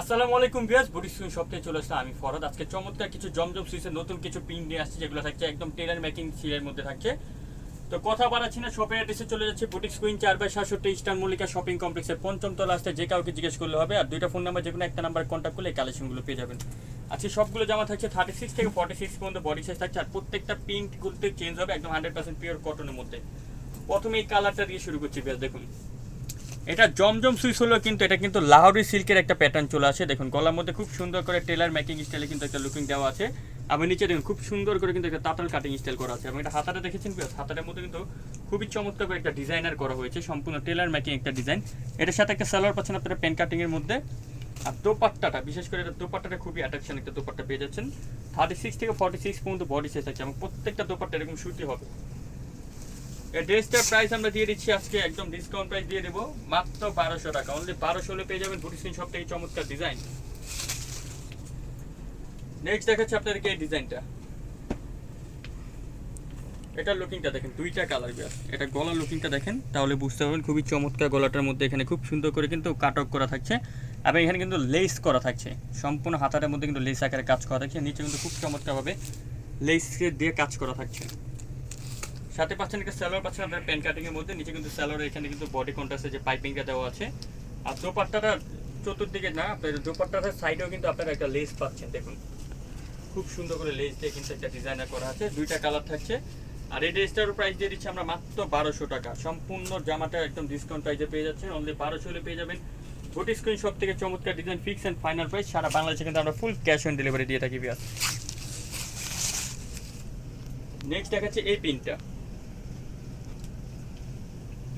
আসসালামু আলাইকুম ভিউয়ার্স বুটি সুইং সপ্তাহে চলে আসলাম আমি ফরদ আজকে চমৎকার কিছু জমজম সুইসের নতুন কিছু পিন নিয়ে আসছে, যেগুলো থাকছে একদম টেলার মেকিং সিলের মধ্যে থাকছে। তো কথা বাড়াচ্ছি না, শপের অ্যাড্রেসে চলে যাচ্ছে, বুটিক সুইং চার বাই সাতষট্টি ইস্টার্ন মল্লিকা শপিং কমপ্লেক্সের পঞ্চম তলা আসতে যে কাউকে জিজ্ঞেস করলে হবে, আর দুইটা ফোন নাম্বার যে কোনো একটা নাম্বার কন্ট্যাক্ট করলে কালেকশনগুলো পেয়ে যাবেন। আজকে সবগুলো জামা থাকছে থার্টি সিক্স থেকে ফর্টি সিক্স পর্যন্ত বডি সাইজ থাকছে, আর প্রত্যেকটা প্রিন্টগুলো চেঞ্জ হবে একদম হান্ড্রেড পার্সেন্ট পিওর কটনের মধ্যে। প্রথমে এই কালারটা দিয়ে শুরু করছি বেশ দেখুন। এটা জমজম সুইচ হলো কিন্তু এটা কিন্তু লাহোরি সিল্কের একটা প্যাটার্ন চলে আসে। দেখুন, গলার মধ্যে খুব সুন্দর করে টেলার মেকিং স্টাইলে কিন্তু একটা লুকিং দেওয়া আছে। আমি নিচে দেখুন, খুব সুন্দর করে কিন্তু একটা তাতাল কাটিং স্টাইল করা আছে। এবং এটা হাতাটা দেখেছেন হাতাটার মধ্যে কিন্তু খুবই চমৎকার করে একটা ডিজাইনার করা হয়েছে। সম্পূর্ণ টেলার মেকিং একটা ডিজাইন এটার সাথে একটা সালোয়ার পাচ্ছেন আপনারা পেন কাটিং এর মধ্যে। আর দোপাট্টাটা, বিশেষ করে এটা দোপাট্টাটা খুবই অ্যাট্রাকশন একটা দোপাট্টা পেয়ে যাচ্ছেন। থার্টি সিক্স থেকে ফর্টি সিক্স পর্যন্ত বডি সাইজ আছে এবং প্রত্যেকটা দোপাট্টা এরকম সুতি হবে। এই ড্রেসটার প্রাইস আমরা দিয়ে দিচ্ছি আজকে একদম ডিসকাউন্ট প্রাইস দিয়ে দেবো। মাত্র বারোশো টাকা। অনলি বারোশো হলে পেয়ে যাবেন বুটি স্ক্রিন সব থেকে চমৎকার ডিজাইন নেক্সট দেখাচ্ছি আপনাদেরকে এই ডিজাইনটা এটার লুকিংটা দেখেন, দুইটা কালার বিয়ার এটা গলার লুকিংটা দেখেন, তাহলে বুঝতে পারবেন খুবই চমৎকার গলাটার মধ্যে এখানে খুব সুন্দর করে কিন্তু কাট অফ করা থাকছে। এবং এখানে কিন্তু লেস করা থাকছে। সম্পূর্ণ হাতাটার মধ্যে কিন্তু লেস আকারে কাজ করা থাকছে। নিচে কিন্তু খুব চমৎকারভাবে লেস দিয়ে কাজ করা থাকছে। সাথে পাচ্ছেন একটা স্যালোয়ার পাচ্ছেন আপনার প্যান কাটিং এর মধ্যে। নিচে কিন্তু স্যালোয়ার এখানে কিন্তু বডি কন্ট্রাস্টে যে পাইপিংটা দেওয়া আছে। আর দোপাট্টাটা চতুর্দিকে না, আপনার দোপাট্টাটার সাইডেও কিন্তু আপনারা একটা লেস পাচ্ছেন, দেখুন। খুব সুন্দর করে লেস দিয়ে কিন্তু একটা ডিজাইনার করা আছে, দুইটা কালার থাকছে। আর এই ড্রেসটার প্রাইস দিয়ে দিচ্ছি আমরা মাত্র বারোশো টাকা। সম্পূর্ণ জামাটা একদম ডিসকাউন্ট প্রাইসে পেয়ে যাচ্ছেন অনলি বারোশো হলে পেয়ে যাবেন। বুটি স্ক্রিন সব থেকে চমৎকার design fix and final price সারা বাংলাদেশে কিন্তু আমরা ফুল ক্যাশ অন ডেলিভারি দিয়ে থাকি বিয়ার নেক্সট দেখাচ্ছে এই পিনটা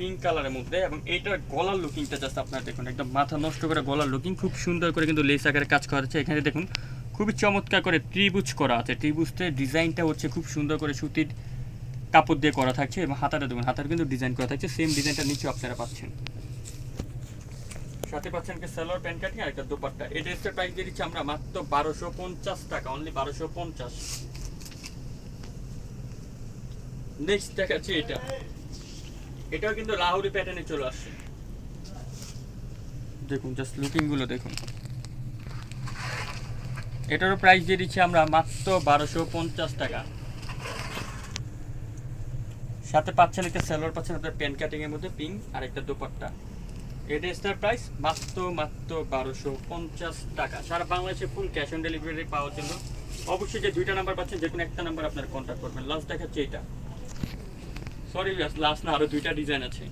পিঙ্ক কালারের মধ্যে এবং এইটার গলার লুকিংটা জাস্ট আপনারা দেখুন, একদম মাথা নষ্ট করে গলার লুকিং খুব সুন্দর করে কিন্তু লেস আকারে কাজ করা আছে এখানে দেখুন, খুবই চমৎকার করে ত্রিভুজ করা আছে। ত্রিভুজতে ডিজাইনটা হচ্ছে খুব সুন্দর করে সুতির কাপড় দিয়ে করা থাকছে এবং হাতাটা দেখুন, হাতার কিন্তু ডিজাইন করা থাকছে। সেম ডিজাইনটা নিচে আপনারা পাচ্ছেন। সাথে পাচ্ছেন কি সালোয়ার প্যান্ট কাটিং আর একটা দোপাট্টা। এই ড্রেসটার প্রাইস দিয়ে দিচ্ছি আমরা মাত্র বারোশো পঞ্চাশ টাকা অনলি বারোশো পঞ্চাশ। নেক্সট দেখাচ্ছি এটা। এটাও কিন্তু লাহোরি প্যাটার্নে চলে আসছে। দেখুন জাস্ট লুকিংগুলো দেখুন। এটারও প্রাইস দিয়ে দিচ্ছি আমরা মাত্র বারোশো পঞ্চাশ টাকা। সাথে পাচ্ছেন একটা সেলোয়ার পাচ্ছেন আপনার প্যান কাটিং এর মধ্যে পিঙ্ক আর একটা দোপাট্টা। এই ড্রেসটার প্রাইস মাত্র মাত্র বারোশো পঞ্চাশ টাকা। সারা বাংলাদেশে ফুল ক্যাশ অন ডেলিভারি পাওয়ার জন্য। অবশ্যই যে দুইটা নাম্বার পাচ্ছেন, যে কোনো একটা নাম্বার আপনার কন্ট্যাক্ট করবেন। লাস্ট দেখাচ্ছে এটা সরি লাস্ট না আরও দুইটা ডিজাইন আছে।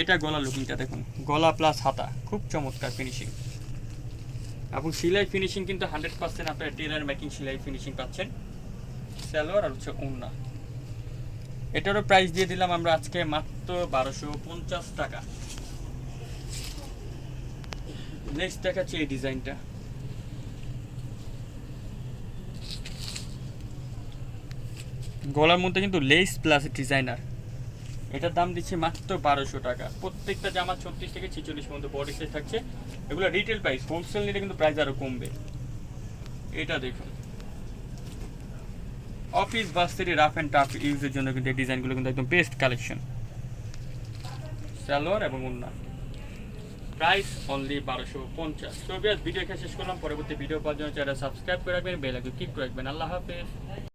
এটা গলা লুকিংটা দেখুন। গলা প্লাস হাতা, খুব চমৎকার ফিনিশিং এবং সেলাই ফিনিশিং কিন্তু হান্ড্রেড পার্সেন্ট আপনার টেলার মেকিং সেলাই ফিনিশিং পাচ্ছেন। স্যালোয়ার আর হচ্ছে ওন্না এটারও প্রাইস দিয়ে দিলাম আমরা আজকে মাত্র বারোশো পঞ্চাশ টাকা। নেক্সট দেখাচ্ছি এই ডিজাইনটা গলার মধ্যে কিন্তু লেস প্লাস ডিজাইনার এটার দাম দিচ্ছে মাত্র বারোশো টাকা। প্রত্যেকটা জামা ছত্রিশ থেকে ছিচল্লিশ পর্যন্ত বডি সাইজ থাকছে। এগুলো রিটেল প্রাইস হোলসেল নিলে কিন্তু প্রাইস আরও কমবে। এটা দেখুন। অফিস বাস্তারি রাফ অ্যান্ড টাফ ইউজের জন্য কিন্তু এই ডিজাইনগুলো কিন্তু একদম বেস্ট কালেকশন সালোয়ার এবং উন্না প্রাইস অনলি বারোশো পঞ্চাশ। তো ভিডিও শেষ করলাম। পরবর্তী ভিডিও পাওয়ার জন্য চ্যানেল সাবস্ক্রাইব করে রাখবেন বেল ক্লিক করে রাখবেন। আল্লাহ হাফেজ।